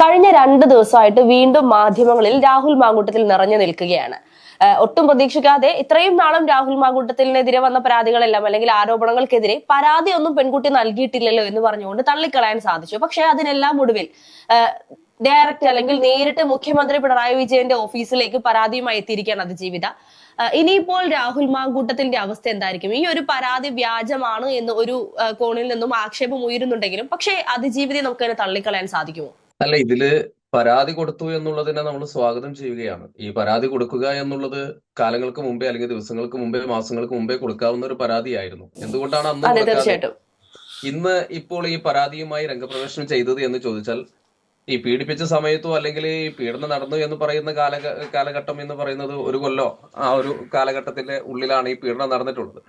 കഴിഞ്ഞ രണ്ട് ദിവസമായിട്ട് വീണ്ടും മാധ്യമങ്ങളിൽ രാഹുൽ മാങ്കൂട്ടത്തിൽ നിറഞ്ഞു നിൽക്കുകയാണ്. ഒട്ടും പ്രതീക്ഷിക്കാതെ ഇത്രയും നാളും രാഹുൽ മാങ്കൂട്ടത്തിനെതിരെ വന്ന പരാതികളെല്ലാം അല്ലെങ്കിൽ ആരോപണങ്ങൾക്കെതിരെ പരാതി ഒന്നും പെൺകുട്ടി നൽകിയിട്ടില്ലല്ലോ എന്ന് പറഞ്ഞുകൊണ്ട് തള്ളിക്കളയാൻ സാധിച്ചു. പക്ഷെ അതിനെല്ലാം ഒടുവിൽ ഡയറക്റ്റ് അല്ലെങ്കിൽ നേരിട്ട് മുഖ്യമന്ത്രി പിണറായി വിജയന്റെ ഓഫീസിലേക്ക് പരാതിയുമായി എത്തിയിരിക്കുകയാണ് അതിജീവിത. ഇനിയിപ്പോൾ രാഹുൽ മാങ്കൂട്ടത്തിന്റെ അവസ്ഥ എന്തായിരിക്കും? ഈ ഒരു പരാതി വ്യാജമാണ് എന്ന് ഒരു കോണിൽ നിന്നും ആക്ഷേപം ഉയരുന്നുണ്ടെങ്കിലും പക്ഷേ അതിജീവിതയെ നമുക്ക് അതിനെ തള്ളിക്കളയാൻ സാധിക്കുമോ? അല്ല ഇതിൽ പരാതി കൊടുത്തു എന്നുള്ളതിനെ നമ്മൾ സ്വാഗതം ചെയ്യുകയാണ്. ഈ പരാതി കൊടുക്കുക എന്നുള്ളത് കാലങ്ങൾക്ക് മുമ്പേ അല്ലെങ്കിൽ ദിവസങ്ങൾക്ക് മുമ്പേ മാസങ്ങൾക്ക് മുമ്പേ കൊടുക്കാവുന്ന ഒരു പരാതിയായിരുന്നു. എന്തുകൊണ്ടാണ് അന്ന് തീർച്ചയായിട്ടും. ഇന്ന് ഇപ്പോൾ ഈ പരാതിയുമായി രംഗപ്രവേശനം ചെയ്തത് എന്ന് ചോദിച്ചാൽ ഈ പീഡിപ്പിച്ച സമയത്തോ അല്ലെങ്കിൽ ഈ പീഡനം നടന്നു എന്ന് പറയുന്ന കാല കാലഘട്ടം എന്ന് പറയുന്നത് ഒരു കൊല്ലോ ആ ഒരു കാലഘട്ടത്തിന്റെ ഉള്ളിലാണ് ഈ പീഡനം നടന്നിട്ടുള്ളത്.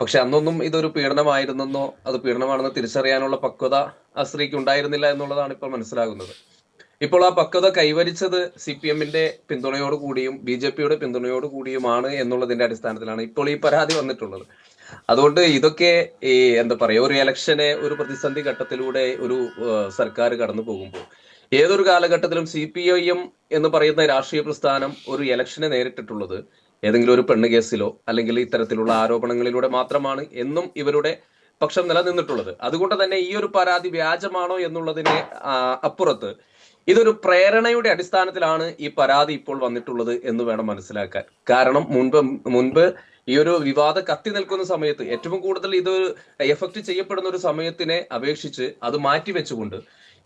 പക്ഷെ അന്നൊന്നും ഇതൊരു പീഡനമായിരുന്നെന്നോ അത് പീഡനമാണെന്ന് തിരിച്ചറിയാനുള്ള പക്വത ആ സ്ത്രീക്ക് ഉണ്ടായിരുന്നില്ല എന്നുള്ളതാണ് ഇപ്പോൾ മനസ്സിലാകുന്നത്. ഇപ്പോൾ ആ പക്വത കൈവരിച്ചത് സി പി എമ്മിന്റെ പിന്തുണയോട് കൂടിയും ബി ജെ പിയുടെ പിന്തുണയോട് കൂടിയുമാണ് എന്നുള്ളതിന്റെ അടിസ്ഥാനത്തിലാണ് ഇപ്പോൾ ഈ പരാതി വന്നിട്ടുള്ളത്. അതുകൊണ്ട് ഇതൊക്കെ ഈ എന്താ പറയാ ഒരു ഇലക്ഷനെ ഒരു പ്രതിസന്ധി ഘട്ടത്തിലൂടെ ഒരു സർക്കാർ കടന്നു പോകുമ്പോൾ ഏതൊരു കാലഘട്ടത്തിലും സി പി ഐ എം എന്ന് പറയുന്ന രാഷ്ട്രീയ പ്രസ്ഥാനം ഒരു ഇലക്ഷനെ നേരിട്ടിട്ടുള്ളത് ഏതെങ്കിലും ഒരു പെണ്ണ് കേസിലോ അല്ലെങ്കിൽ ഇത്തരത്തിലുള്ള ആരോപണങ്ങളിലൂടെ മാത്രമാണ് എന്നും ഇവരുടെ പക്ഷം നിലനിന്നിട്ടുള്ളത്. അതുകൊണ്ട് തന്നെ ഈ ഒരു പരാതി വ്യാജമാണോ എന്നുള്ളതിന്റെ ആ, അപ്പുറത്ത് ഇതൊരു പ്രേരണയുടെ അടിസ്ഥാനത്തിലാണ് ഈ പരാതി ഇപ്പോൾ വന്നിട്ടുള്ളത് എന്ന് വേണം മനസ്സിലാക്കാൻ. കാരണം മുൻപ് മുൻപ് ഈ ഒരു വിവാദ കത്തി നിൽക്കുന്ന സമയത്ത് ഏറ്റവും കൂടുതൽ ഇത് എഫക്ട് ചെയ്യപ്പെടുന്ന ഒരു സമയത്തിനെ അപേക്ഷിച്ച് അത് മാറ്റിവെച്ചുകൊണ്ട്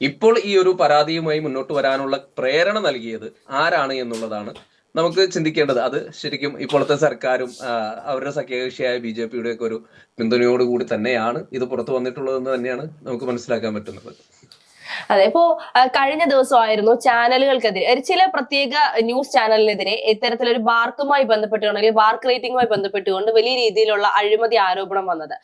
ഇപ്പോൾ ഈ ഒരു പരാതിയുമായി മുന്നോട്ട് വരാനുള്ള പ്രേരണ നൽകിയത് ആരാണ് എന്നുള്ളതാണ് നമുക്ക് ചിന്തിക്കേണ്ടത് അത് ശരിക്കും ഇപ്പോഴത്തെ സർക്കാരും അവരുടെ സഖ്യകക്ഷിയായ ബി ജെ പിയുടെ ഒക്കെ ഒരു പിന്തുണയോടുകൂടി തന്നെയാണ് ഇത് പുറത്തു വന്നിട്ടുള്ളതെന്ന് തന്നെയാണ് നമുക്ക് മനസ്സിലാക്കാൻ പറ്റുന്നത്. അതെ ഇപ്പോ കഴിഞ്ഞ ദിവസമായിരുന്നു ചാനലുകൾക്കെതിരെ ചില പ്രത്യേക ന്യൂസ് ചാനലിനെതിരെ ഇത്തരത്തിലൊരു ബാർക്കുമായി ബന്ധപ്പെട്ടുകൊണ്ട് അല്ലെങ്കിൽ ബാർക്ക് റേറ്റിംഗുമായി ബന്ധപ്പെട്ടുകൊണ്ട് വലിയ രീതിയിലുള്ള അഴിമതി ആരോപണം വന്നത്.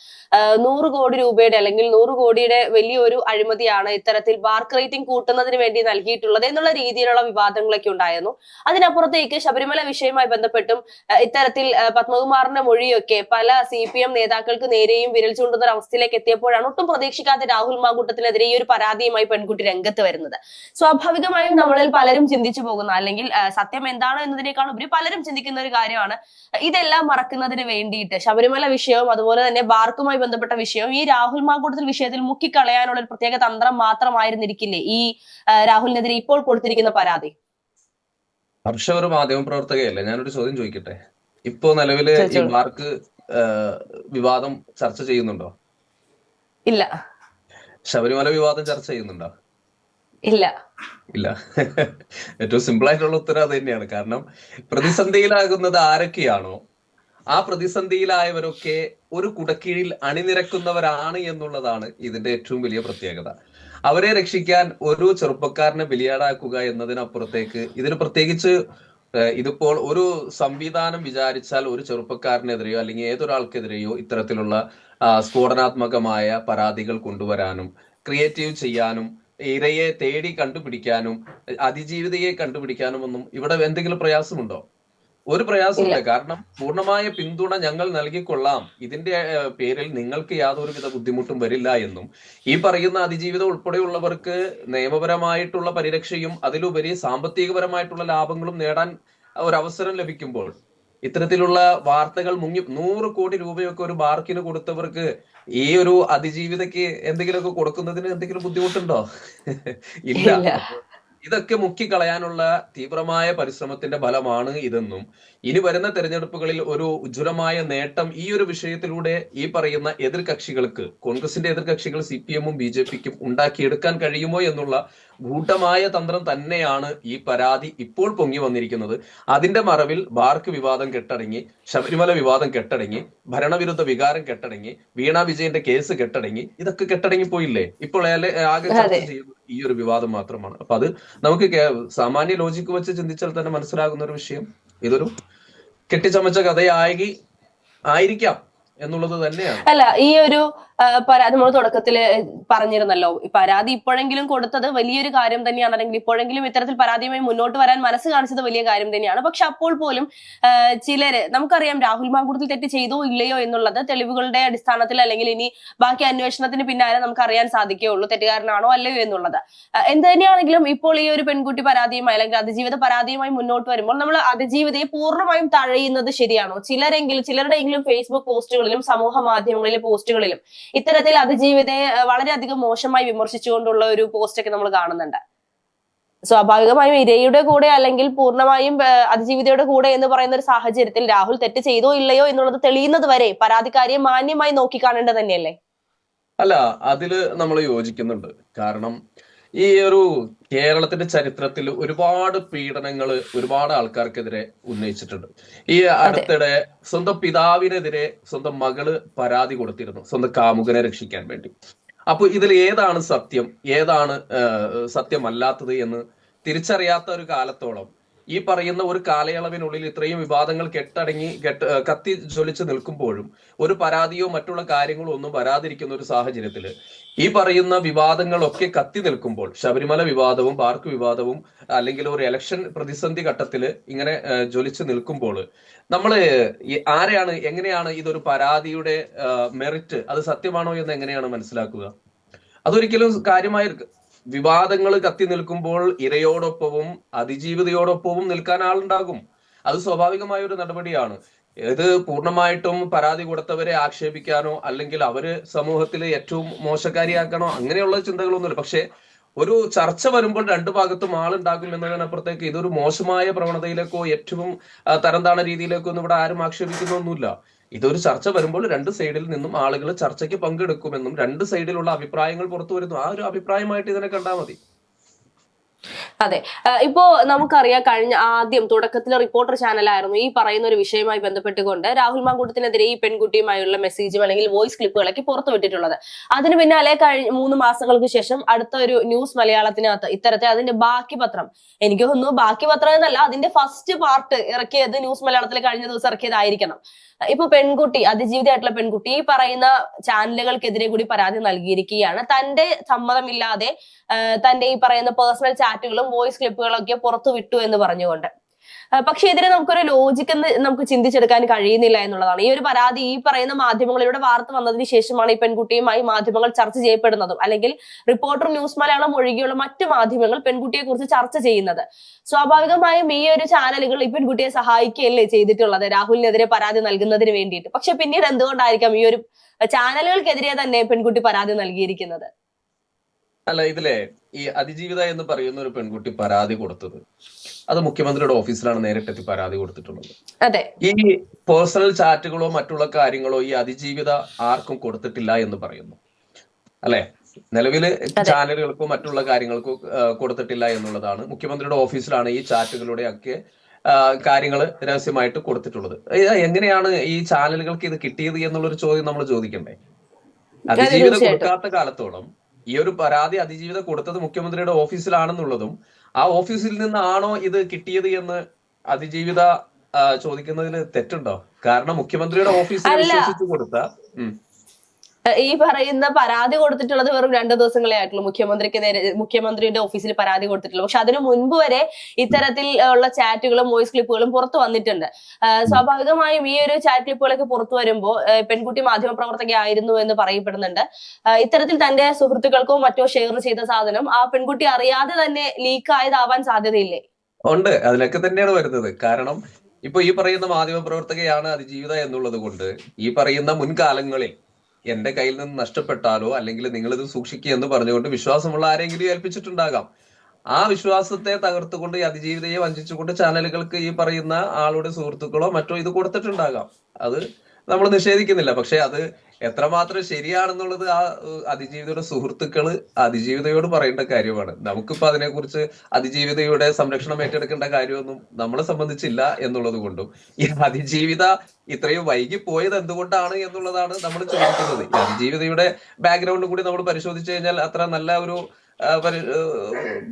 നൂറ് കോടി രൂപയുടെ അല്ലെങ്കിൽ നൂറ് കോടിയുടെ വലിയൊരു അഴിമതിയാണ് ഇത്തരത്തിൽ ബാർക്ക് റേറ്റിംഗ് കൂട്ടുന്നതിന് വേണ്ടി നൽകിയിട്ടുള്ളത് എന്നുള്ള രീതിയിലുള്ള വിവാദങ്ങളൊക്കെ ഉണ്ടായിരുന്നു. അതിനപ്പുറത്തേക്ക് ശബരിമല വിഷയവുമായി ബന്ധപ്പെട്ടും ഇത്തരത്തിൽ പത്മകുമാറിന്റെ മൊഴിയൊക്കെ പല സി പി എം നേതാക്കൾക്ക് നേരെയും വിരൽ ചൂണ്ടുന്ന ഒരു അവസ്ഥയിലേക്ക് എത്തിയപ്പോഴാണ് ഒട്ടും പ്രതീക്ഷിക്കാത്ത രാഹുൽ മാങ്കൂട്ടത്തിനെതിരെ ഈ ഒരു പരാതിയുമായി പെൺകുട്ടി രംഗത്ത് വരുന്നത്. സ്വാഭാവികമായും നമ്മളിൽ പലരും ചിന്തിച്ചു പോകുന്ന അല്ലെങ്കിൽ സത്യം എന്താണ് എന്നതിനേക്കാൾ ഉപരി പലരും ചിന്തിക്കുന്ന ഒരു കാര്യമാണ്. ഇതെല്ലാം മറക്കുന്നതിന് വേണ്ടിയിട്ട് ശബരിമല വിഷയവും അതുപോലെ തന്നെ ബാർക്കുമായി ബന്ധപ്പെട്ട വിഷയവും ഈ രാഹുൽ മാങ്കൂട്ടത്തിൽ വിഷയത്തിൽ മുക്കിക്കളയാനുള്ള ഒരു പ്രത്യേക തന്ത്രം മാത്രമായിരുന്നിരിക്കില്ലേ ഈ രാഹുലിനെതിരെ ഇപ്പോൾ കൊടുത്തിരിക്കുന്ന പരാതി? ഹർഷ ഒരു മാധ്യമ പ്രവർത്തകയല്ലേ? ഞാനൊരു ചോദ്യം ചോദിക്കട്ടെ? ഇപ്പോ നിലവിൽ ഈ. മാർക്ക് വിവാദം ചർച്ച ചെയ്യുന്നുണ്ടോ? ഇല്ല. ശബരിമല വിവാദം ചർച്ച ചെയ്യുന്നുണ്ടോ? ഇല്ല. ഇല്ല. ഏറ്റവും സിമ്പിൾ ആയിട്ടുള്ള ഉത്തരം അത് തന്നെയാണ്. കാരണം പ്രതിസന്ധിയിലാകുന്നത് ആരൊക്കെയാണോ ആ പ്രതിസന്ധിയിലായവരൊക്കെ ഒരു കുടക്കീഴിൽ അണിനിരക്കുന്നവരാണ് എന്നുള്ളതാണ് ഇതിന്റെ ഏറ്റവും വലിയ പ്രത്യേകത. അവരെ രക്ഷിക്കാൻ ഒരു ചെറുപ്പക്കാരനെ ബലിയാടാക്കുക എന്നതിനപ്പുറത്തേക്ക് ഇതിന് പ്രത്യേകിച്ച് ഇതിപ്പോൾ ഒരു സംവിധാനം വിചാരിച്ചാൽ ഒരു ചെറുപ്പക്കാരനെതിരെയോ അല്ലെങ്കിൽ ഏതൊരാൾക്കെതിരെയോ ഇത്തരത്തിലുള്ള സ്ഫോടനാത്മകമായ പരാതികൾ കൊണ്ടുവരാനും ക്രിയേറ്റീവ് ചെയ്യാനും ഇരയെ തേടി കണ്ടുപിടിക്കാനും അതിജീവിതയെ കണ്ടുപിടിക്കാനും ഒന്നും ഇവിടെ എന്തെങ്കിലും പ്രയാസമുണ്ടോ? ഒരു പ്രയാസമില്ല കാരണം പൂർണമായ പിന്തുണ ഞങ്ങൾ നൽകിക്കൊള്ളാം. ഇതിന്റെ പേരിൽ നിങ്ങൾക്ക് യാതൊരുവിധ ബുദ്ധിമുട്ടും വരില്ല എന്നും. ഈ പറയുന്ന അതിജീവിതം ഉൾപ്പെടെയുള്ളവർക്ക് നിയമപരമായിട്ടുള്ള പരിരക്ഷയും അതിലുപരി സാമ്പത്തികപരമായിട്ടുള്ള ലാഭങ്ങളും നേടാൻ ഒരവസരം ലഭിക്കുമ്പോൾ ഇത്തരത്തിലുള്ള വാർത്തകൾ മുങ്ങി നൂറ് കോടി രൂപയൊക്കെ ഒരു ബാർക്കിന് കൊടുത്തവർക്ക് ഈ ഒരു അതിജീവിതയ്ക്ക് എന്തെങ്കിലുമൊക്കെ കൊടുക്കുന്നതിന് എന്തെങ്കിലും ബുദ്ധിമുട്ടുണ്ടോ? ഇല്ല. ഇതൊക്കെ മുക്കിക്കളയാനുള്ള തീവ്രമായ പരിശ്രമത്തിന്റെ ഫലമാണ് ഇതെന്നും ഇനി വരുന്ന തെരഞ്ഞെടുപ്പുകളിൽ ഒരു ഉജ്ജ്വലമായ നേട്ടം ഈ ഒരു വിഷയത്തിലൂടെ ഈ പറയുന്ന എതിർകക്ഷികൾക്ക് കോൺഗ്രസിന്റെ എതിർകക്ഷികൾ സി പി എമ്മും ബി ജെ പിക്കും ഉണ്ടാക്കിയെടുക്കാൻ കഴിയുമോ എന്നുള്ള ഗൂഢമായ തന്ത്രം തന്നെയാണ് ഈ പരാതി ഇപ്പോൾ പൊങ്ങി വന്നിരിക്കുന്നത്. അതിന്റെ മറവിൽ ബാർക്ക് വിവാദം കെട്ടടങ്ങി ശബരിമല വിവാദം കെട്ടടങ്ങി ഭരണവിരുദ്ധ വികാരം കെട്ടടങ്ങി വീണ വിജയന്റെ കേസ് കെട്ടടങ്ങി ഇതൊക്കെ കെട്ടടങ്ങി പോയില്ലേ ഇപ്പോൾ ആകെ ചർച്ച ചെയ്യുന്നത് ഈ ഒരു വിവാദം മാത്രമാണ്. അപ്പൊ അത് നമുക്ക് സാമാന്യ ലോജിക്ക് വെച്ച് ചിന്തിച്ചാൽ തന്നെ മനസ്സിലാകുന്ന ഒരു വിഷയം ഇതൊരു കെട്ടിച്ചമച്ച കഥയായി ആയിരിക്കാം എന്നുള്ളത് തന്നെയാണ്. അല്ല ഈ ഒരു പരാതി നമ്മൾ തുടക്കത്തിൽ പറഞ്ഞിരുന്നല്ലോ. പരാതി ഇപ്പോഴെങ്കിലും കൊടുത്തത് വലിയൊരു കാര്യം തന്നെയാണ്. അല്ലെങ്കിൽ ഇപ്പോഴെങ്കിലും ഇത്തരത്തിൽ പരാതിയുമായി മുന്നോട്ട് വരാൻ മനസ്സ് കാണിച്ചത് വലിയ കാര്യം തന്നെയാണ്. പക്ഷെ അപ്പോൾ പോലും ചിലര് നമുക്കറിയാം രാഹുൽ മാങ്കൂട്ടത്തിൽ തെറ്റ് ചെയ്തോ ഇല്ലയോ എന്നുള്ളത് തെളിവുകളുടെ അടിസ്ഥാനത്തിൽ അല്ലെങ്കിൽ ഇനി ബാക്കി അന്വേഷണത്തിന് പിന്നാലെ നമുക്ക് അറിയാൻ സാധിക്കുകയുള്ളൂ തെറ്റുകാരനാണോ അല്ലയോ എന്നുള്ളത്. എന്ത് തന്നെയാണെങ്കിലും ഇപ്പോൾ ഈ ഒരു പെൺകുട്ടി പരാതിയുമായി അല്ലെങ്കിൽ അതിജീവിത പരാതിയുമായി മുന്നോട്ട് വരുമ്പോൾ നമ്മൾ അതിജീവിതയെ പൂർണമായും തഴയുന്നത് ശരിയാണോ? ചിലരെങ്കിലും ചിലരുടെയെങ്കിലും ഫേസ്ബുക്ക് പോസ്റ്റുകളിലും സമൂഹ മാധ്യമങ്ങളിലെ പോസ്റ്റുകളിലും ഇത്തരത്തിൽ അതിജീവിതയെ വളരെയധികം മോശമായി വിമർശിച്ചുകൊണ്ടുള്ള ഒരു പോസ്റ്റ് ഒക്കെ നമ്മൾ കാണുന്നുണ്ട്. സ്വാഭാവികമായും ഇരയുടെ കൂടെ അല്ലെങ്കിൽ പൂർണമായും അതിജീവിതയുടെ കൂടെ എന്ന് പറയുന്ന ഒരു സാഹചര്യത്തിൽ രാഹുൽ തെറ്റ് ചെയ്തോ ഇല്ലയോ എന്നുള്ളത് തെളിയുന്നത് വരെ പരാതിക്കാരിയെ മാന്യമായി നോക്കിക്കാണേണ്ടത് തന്നെയല്ലേ? അല്ല അതിൽ നമ്മൾ യോജിക്കുന്നുണ്ട്. കാരണം ഈ ഒരു കേരളത്തിന്റെ ചരിത്രത്തിൽ ഒരുപാട് പീഡനങ്ങൾ ഒരുപാട് ആൾക്കാർക്കെതിരെ ഉന്നയിച്ചിട്ടുണ്ട്. ഈ അടുത്തിടെ സ്വന്തം പിതാവിനെതിരെ സ്വന്തം മകൾ പരാതി കൊടുത്തിരുന്നു. സ്വന്തം കാമുകനെ രക്ഷിക്കാൻ വേണ്ടി. അപ്പൊ ഇതിൽ ഏതാണ് സത്യം? ഏതാണ് സത്യമല്ലാത്തത് എന്ന് തിരിച്ചറിയാത്ത ഒരു കാലത്തോളം ഈ പറയുന്ന ഒരു കാലയളവിനുള്ളിൽ ഇത്രയും വിവാദങ്ങൾ കെട്ടടങ്ങി കെട്ട് കത്തി ജ്വലിച്ച് നിൽക്കുമ്പോഴും ഒരു പരാതിയോ മറ്റുള്ള കാര്യങ്ങളോ ഒന്നും വരാതിരിക്കുന്ന ഒരു സാഹചര്യത്തിൽ ഈ പറയുന്ന വിവാദങ്ങളൊക്കെ കത്തി നിൽക്കുമ്പോൾ ശബരിമല വിവാദവും പാർക്ക് വിവാദവും അല്ലെങ്കിൽ ഒരു ഇലക്ഷൻ പ്രതിസന്ധി ഘട്ടത്തിൽ ഇങ്ങനെ ജ്വലിച്ച് നിൽക്കുമ്പോൾ നമ്മൾ ആരെയാണ് എങ്ങനെയാണ് ഇതൊരു പരാതിയുടെ മെറിറ്റ് അത് സത്യമാണോ എന്ന് എങ്ങനെയാണ് മനസ്സിലാക്കുക? അതൊരിക്കലും കാര്യമായ വിവാദങ്ങൾ കത്തി നിൽക്കുമ്പോൾ ഇരയോടൊപ്പവും അതിജീവിതയോടൊപ്പവും നിൽക്കാൻ ആളുണ്ടാകും. അത് സ്വാഭാവികമായ ഒരു നടപടിയാണ്. ഇത് പൂർണമായിട്ടും പരാതി കൊടുത്തവരെ ആക്ഷേപിക്കാനോ അല്ലെങ്കിൽ അവർ സമൂഹത്തിൽ ഏറ്റവും മോശക്കാരിയാക്കണോ അങ്ങനെയുള്ള ചിന്തകളൊന്നുമില്ല. പക്ഷെ ഒരു ചർച്ച വരുമ്പോൾ രണ്ടു ഭാഗത്തും ആളുണ്ടാകും എന്നതിനപ്പുറത്തേക്ക് ഇതൊരു മോശമായ പ്രവണതയിലേക്കോ ഏറ്റവും തരം തരംതാണ രീതിയിലേക്കോ ഒന്നും ഇവിടെ ആരും ആക്ഷേപിക്കുന്നൊന്നുമില്ല. ഇതൊരു ചർച്ച വരുമ്പോൾ രണ്ട് സൈഡിൽ നിന്നും ആളുകൾ ചർച്ചയ്ക്ക് പങ്കെടുക്കുമെന്നും രണ്ട് സൈഡിലുള്ള അഭിപ്രായങ്ങൾ പുറത്തു വരുന്നു. ആ ഒരു അഭിപ്രായമായിട്ട് ഇതിനെ കണ്ടാൽ മതി. അതെ. ഇപ്പോ നമുക്കറിയാം കഴിഞ്ഞ ആദ്യം തുടക്കത്തിൽ റിപ്പോർട്ടർ ചാനലായിരുന്നു ഈ പറയുന്ന ഒരു വിഷയവുമായി ബന്ധപ്പെട്ടുകൊണ്ട് രാഹുൽ മാങ്കൂട്ടത്തിനെതിരെ ഈ പെൺകുട്ടിയുമായുള്ള മെസ്സേജും അല്ലെങ്കിൽ വോയിസ് ക്ലിപ്പുകളൊക്കെ പുറത്തുവിട്ടിട്ടുള്ളത് അതിന് പിന്നാലെ കഴിഞ്ഞ മൂന്ന് മാസങ്ങൾക്ക് ശേഷം അടുത്ത ഒരു ന്യൂസ് മലയാളത്തിനകത്ത് ഇത്തരത്തെ അതിന്റെ ബാക്കി പത്രം. എനിക്ക് തോന്നുന്നു ബാക്കി പത്രം എന്നല്ല അതിന്റെ ഫസ്റ്റ് പാർട്ട് ഇറക്കിയത് ന്യൂസ് മലയാളത്തിൽ കഴിഞ്ഞ ദിവസം ഇറക്കിയതായിരിക്കണം. ഇപ്പൊ പെൺകുട്ടി അതിജീവിതമായിട്ടുള്ള പെൺകുട്ടി ഈ പറയുന്ന ചാനലുകൾക്കെതിരെ കൂടി പരാതി നൽകിയിരിക്കുകയാണ്. തന്റെ സമ്മതമില്ലാതെ തന്റെ ഈ പറയുന്ന പേഴ്സണൽ ചാറ്റുകളും വോയിസ് ക്ലിപ്പുകളൊക്കെ പുറത്തു വിട്ടു എന്ന് പറഞ്ഞുകൊണ്ട്. പക്ഷെ ഇതിനെ നമുക്കൊരു ലോജിക്ക് നമുക്ക് ചിന്തിച്ചെടുക്കാൻ കഴിയുന്നില്ല എന്നുള്ളതാണ്. ഈ ഒരു പരാതി ഈ പറയുന്ന മാധ്യമങ്ങളിലൂടെ വാർത്ത വന്നതിന് ശേഷമാണ് ഈ പെൺകുട്ടിയുമായി മാധ്യമങ്ങൾ ചർച്ച ചെയ്യപ്പെടുന്നതും. അല്ലെങ്കിൽ റിപ്പോർട്ടർ ന്യൂസ് മലയാളം ഒഴികെയുള്ള മറ്റു മാധ്യമങ്ങൾ പെൺകുട്ടിയെ കുറിച്ച് ചർച്ച ചെയ്യുന്നത്. സ്വാഭാവികമായും ഈ ഒരു ചാനലുകൾ ഈ പെൺകുട്ടിയെ സഹായിക്കുകയല്ലേ ചെയ്തിട്ടുള്ളത്? രാഹുലിനെതിരെ പരാതി നൽകുന്നതിന് വേണ്ടിയിട്ട്. പക്ഷെ പിന്നീട് എന്തുകൊണ്ടായിരിക്കാം ഈ ഒരു ചാനലുകൾക്കെതിരെ തന്നെ പെൺകുട്ടി പരാതി നൽകിയിരിക്കുന്നത്? അല്ല ഇതിലെ ഈ അതിജീവിത എന്ന് പറയുന്ന ഒരു പെൺകുട്ടി പരാതി കൊടുത്തത്. അത് മുഖ്യമന്ത്രിയുടെ ഓഫീസിലാണ് നേരിട്ടെത്തി പരാതി കൊടുത്തിട്ടുള്ളത്. അതെ. ഈ പേഴ്സണൽ ചാറ്റുകളോ മറ്റുള്ള കാര്യങ്ങളോ ഈ അതിജീവിത ആർക്കും കൊടുത്തിട്ടില്ല എന്ന് പറയുന്നു. അല്ലെ? നിലവിൽ ചാനലുകൾക്കോ മറ്റുള്ള കാര്യങ്ങൾക്കോ കൊടുത്തിട്ടില്ല എന്നുള്ളതാണ് മുഖ്യമന്ത്രിയുടെ ഓഫീസിലാണ് ഈ ചാറ്റുകളുടെ ഒക്കെ കാര്യങ്ങൾ രഹസ്യമായിട്ട് കൊടുത്തിട്ടുള്ളത്. എങ്ങനെയാണ് ഈ ചാനലുകൾക്ക് ഇത് കിട്ടിയത് എന്നുള്ളൊരു ചോദ്യം നമ്മൾ ചോദിക്കണ്ടേ? അതിജീവിത. കൊടുക്കാത്ത കാലത്തോളം ഈ ഒരു പരാതി അതിജീവിത കൊടുത്തത് മുഖ്യമന്ത്രിയുടെ ഓഫീസിലാണെന്നുള്ളതും ആ ഓഫീസിൽ നിന്നാണോ ഇത് കിട്ടിയത് എന്ന് അതിജീവിത ചോദിക്കുന്നതിൽ തെറ്റുണ്ടോ കാരണം മുഖ്യമന്ത്രിയുടെ ഓഫീസിൽ വിശ്വസിച്ചു കൊടുത്ത. ഈ പറയുന്ന പരാതി കൊടുത്തിട്ടുള്ളത് വെറും രണ്ടു ദിവസങ്ങളെ ആയിട്ടുള്ളൂ. മുഖ്യമന്ത്രിക്ക് നേരെ മുഖ്യമന്ത്രിയുടെ ഓഫീസിൽ പരാതി കൊടുത്തിട്ടുള്ളൂ. പക്ഷെ അതിനു മുൻപ് വരെ ഇത്തരത്തിൽ ഉള്ള ചാറ്റുകളും വോയിസ് ക്ലിപ്പുകളും പുറത്തു വന്നിട്ടുണ്ട്. സ്വാഭാവികമായും ഈ ഒരു ചാറ്റ് ക്ലിപ്പുകളൊക്കെ പുറത്തു വരുമ്പോൾ പെൺകുട്ടി മാധ്യമ പ്രവർത്തകയായിരുന്നു എന്ന് പറയപ്പെടുന്നുണ്ട്. ഇത്തരത്തിൽ തന്റെ സുഹൃത്തുക്കൾക്കോ മറ്റോ ഷെയർ ചെയ്ത സാധനം ആ പെൺകുട്ടി അറിയാതെ തന്നെ ലീക്ക് ആയതാവാൻ സാധ്യതയില്ലേ? ഉണ്ട്. അതിലൊക്കെ തന്നെയാണ് വരുന്നത്. കാരണം ഇപ്പൊ ഈ പറയുന്ന മാധ്യമ പ്രവർത്തകയാണ് അതിജീവിത എന്നുള്ളത് കൊണ്ട് ഈ പറയുന്ന മുൻകാലങ്ങളിൽ എന്റെ കയ്യിൽ നിന്ന് നഷ്ടപ്പെട്ടാലോ അല്ലെങ്കിൽ നിങ്ങൾ ഇത് സൂക്ഷിക്കുക എന്ന് പറഞ്ഞുകൊണ്ട് വിശ്വാസമുള്ള ആരെങ്കിലും ഏൽപ്പിച്ചിട്ടുണ്ടാകാം. ആ വിശ്വാസത്തെ തകർത്തുകൊണ്ട് ഈ അതിജീവിതയെ വഞ്ചിച്ചുകൊണ്ട് ചാനലുകൾക്ക് ഈ പറയുന്ന ആളുടെ സുഹൃത്തുക്കളോ മറ്റോ ഇത് കൊടുത്തിട്ടുണ്ടാകാം. അത് നമ്മൾ നിഷേധിക്കുന്നില്ല. പക്ഷെ അത് എത്രമാത്രം ശരിയാണെന്നുള്ളത് ആ അതിജീവിതയുടെ സുഹൃത്തുക്കൾ അതിജീവിതയോട് പറയേണ്ട കാര്യമാണ്. നമുക്കിപ്പോ അതിനെക്കുറിച്ച് അതിജീവിതയുടെ സംരക്ഷണം ഏറ്റെടുക്കേണ്ട കാര്യമൊന്നും നമ്മളെ സംബന്ധിച്ചില്ല എന്നുള്ളത് കൊണ്ടും ഈ അതിജീവിത ഇത്രയും വൈകി പോയത് എന്തുകൊണ്ടാണ് എന്നുള്ളതാണ് നമ്മൾ ചോദിക്കുന്നത്. അതിജീവിതയുടെ ബാക്ക്ഗ്രൗണ്ട് കൂടി നമ്മൾ പരിശോധിച്ചു കഴിഞ്ഞാൽ അത്ര നല്ല ഒരു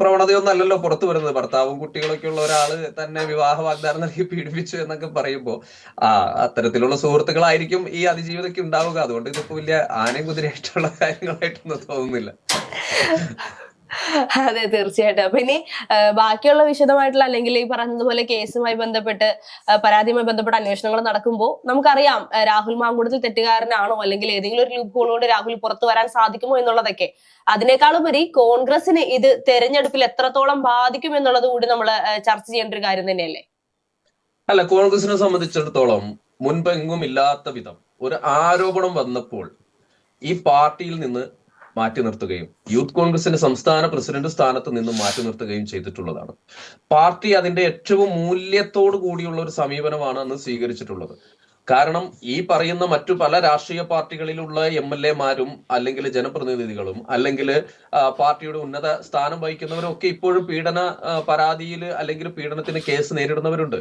പ്രവണതയൊന്നും അല്ലല്ലോ പുറത്തു വരുന്നത്. ഭർത്താവും കുട്ടികളൊക്കെ ഉള്ള ഒരാൾ തന്നെ വിവാഹ വാഗ്ദാനം നൽകി പീഡിപ്പിച്ചു എന്നൊക്കെ പറയുമ്പോ ആ അത്തരത്തിലുള്ള സുഹൃത്തുക്കളായിരിക്കും ഈ അതിജീവിതയ്ക്ക് ഉണ്ടാവുക. അതുകൊണ്ട് ഇതിപ്പോ വലിയ ആനയും കുതിരയായിട്ടുള്ള കാര്യങ്ങളായിട്ടൊന്നും തോന്നുന്നില്ല. അതെ തീർച്ചയായിട്ടും. അപ്പൊ ഇനി ബാക്കിയുള്ള വിശദമായിട്ടുള്ള അല്ലെങ്കിൽ ഈ പറഞ്ഞതുപോലെ കേസുമായി ബന്ധപ്പെട്ട് പരാതിയുമായി ബന്ധപ്പെട്ട അന്വേഷണങ്ങൾ നടക്കുമ്പോൾ നമുക്കറിയാം രാഹുൽ മാങ്കൂടത്തിൽ തെറ്റുകാരനാണോ അല്ലെങ്കിൽ ഏതെങ്കിലും ഒരു ലൂപ്പ് കൊണ്ട് രാഹുൽ പുറത്തു വരാൻ സാധിക്കുമോ എന്നുള്ളതൊക്കെ. അതിനേക്കാളുപരി കോൺഗ്രസിന് ഇത് തെരഞ്ഞെടുപ്പിൽ എത്രത്തോളം ബാധിക്കും എന്നുള്ളത് കൂടി നമ്മൾ ചർച്ച ചെയ്യേണ്ട ഒരു കാര്യം തന്നെയല്ലേ? അല്ല കോൺഗ്രസിനെ സംബന്ധിച്ചിടത്തോളം മുൻപെങ്ങും ഇല്ലാത്ത വിധം ഒരു ആരോപണം വന്നപ്പോൾ ഈ പാർട്ടിയിൽ നിന്ന് മാറ്റി നിർത്തുകയും യൂത്ത് കോൺഗ്രസിന്റെ സംസ്ഥാന പ്രസിഡന്റ് സ്ഥാനത്ത് നിന്നും മാറ്റി നിർത്തുകയും ചെയ്തിട്ടുള്ളതാണ്. പാർട്ടി അതിന്റെ ഏറ്റവും മൂല്യത്തോട് കൂടിയുള്ള ഒരു സമീപനമാണ് അന്ന് സ്വീകരിച്ചിട്ടുള്ളത്. കാരണം ഈ പറയുന്ന മറ്റു പല രാഷ്ട്രീയ പാർട്ടികളിലുള്ള എം എൽ എമാരും അല്ലെങ്കിൽ ജനപ്രതിനിധികളും അല്ലെങ്കിൽ പാർട്ടിയുടെ ഉന്നത സ്ഥാനം വഹിക്കുന്നവരും ഒക്കെ ഇപ്പോഴും പീഡന പരാതിയിൽ അല്ലെങ്കിൽ പീഡനത്തിന് കേസ് നേരിടുന്നവരുണ്ട്.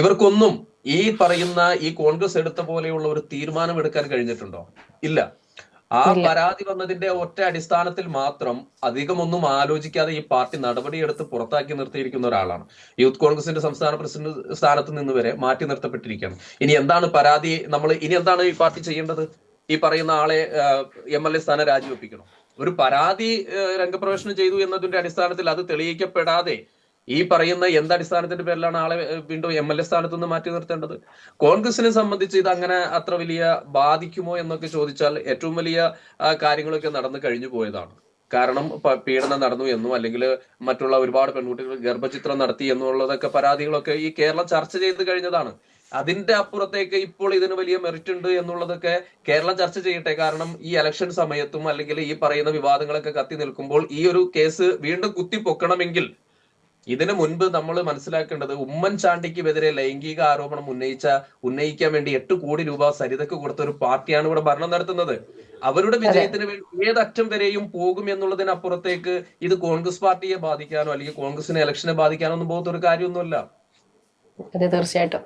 ഇവർക്കൊന്നും ഈ പറയുന്ന ഈ കോൺഗ്രസ് എടുത്ത പോലെയുള്ള ഒരു തീരുമാനം എടുക്കാൻ കഴിഞ്ഞിട്ടുണ്ടോ? ഇല്ല. ആ പരാതി വന്നതിന്റെ ഒറ്റ അടിസ്ഥാനത്തിൽ മാത്രം അധികമൊന്നും ആലോചിക്കാതെ ഈ പാർട്ടി നടപടിയെടുത്ത് പുറത്താക്കി നിർത്തിയിരിക്കുന്ന ഒരാളാണ്. യൂത്ത് കോൺഗ്രസിന്റെ സംസ്ഥാന പ്രസിഡന്റ് സ്ഥാനത്ത് നിന്ന് വരെ മാറ്റി നിർത്തപ്പെട്ടിരിക്കുകയാണ്. ഇനി എന്താണ് പരാതി? നമ്മൾ ഇനി എന്താണ് ഈ പാർട്ടി ചെയ്യേണ്ടത്? ഈ പറയുന്ന ആളെ എം എൽ എ സ്ഥാനം രാജിവെപ്പിക്കണം? ഒരു പരാതി രംഗപ്രവേശനം ചെയ്തു എന്നതിന്റെ അടിസ്ഥാനത്തിൽ അത് തെളിയിക്കപ്പെടാതെ ഈ പറയുന്ന എന്ത് അടിസ്ഥാനത്തിന്റെ പേരിലാണ് ആളെ വീണ്ടും എം എൽ എ സ്ഥാനത്ത് നിന്ന് മാറ്റി നിർത്തേണ്ടത്? കോൺഗ്രസിനെ സംബന്ധിച്ച് ഇത് അങ്ങനെ അത്ര വലിയ ബാധിക്കുമോ എന്നൊക്കെ ചോദിച്ചാൽ ഏറ്റവും വലിയ കാര്യങ്ങളൊക്കെ നടന്നു കഴിഞ്ഞു പോയതാണ്. കാരണം പീഡനം നടന്നു എന്നും അല്ലെങ്കിൽ മറ്റുള്ള ഒരുപാട് പെൺകുട്ടികൾ ഗർഭചിത്രം നടത്തി എന്നുള്ളതൊക്കെ പരാതികളൊക്കെ ഈ കേരളം ചർച്ച ചെയ്ത് കഴിഞ്ഞതാണ്. അതിന്റെ അപ്പുറത്തേക്ക് ഇപ്പോൾ ഇതിന് വലിയ മെറിറ്റ് ഉണ്ട് എന്നുള്ളതൊക്കെ കേരളം ചർച്ച ചെയ്യട്ടെ. കാരണം ഈ ഇലക്ഷൻ സമയത്തും അല്ലെങ്കിൽ ഈ പറയുന്ന വിവാദങ്ങളൊക്കെ കത്തി നിൽക്കുമ്പോൾ ഈ ഒരു കേസ് വീണ്ടും കുത്തിപ്പൊക്കണമെങ്കിൽ ഇതിനു മുൻപ് നമ്മൾ മനസ്സിലാക്കേണ്ടത് ഉമ്മൻചാണ്ടിക്കുമെതിരെ ലൈംഗിക ആരോപണം ഉന്നയിച്ച ഉന്നയിക്കാൻ വേണ്ടി എട്ട് കോടി രൂപ സരിതയ്ക്ക് കൊടുത്ത ഒരു പാർട്ടിയാണ് ഇവിടെ ഭരണം നടത്തുന്നത്. അവരുടെ വിജയത്തിന് വേണ്ടി ഏതറ്റം വരെയും പോകും എന്നുള്ളതിനപ്പുറത്തേക്ക് ഇത് കോൺഗ്രസ് പാർട്ടിയെ ബാധിക്കാനോ അല്ലെങ്കിൽ കോൺഗ്രസിനെ ഇലക്ഷനെ ബാധിക്കാനോ ഒന്നും പോകത്ത ഒരു കാര്യമൊന്നുമല്ല. അതെ തീർച്ചയായിട്ടും.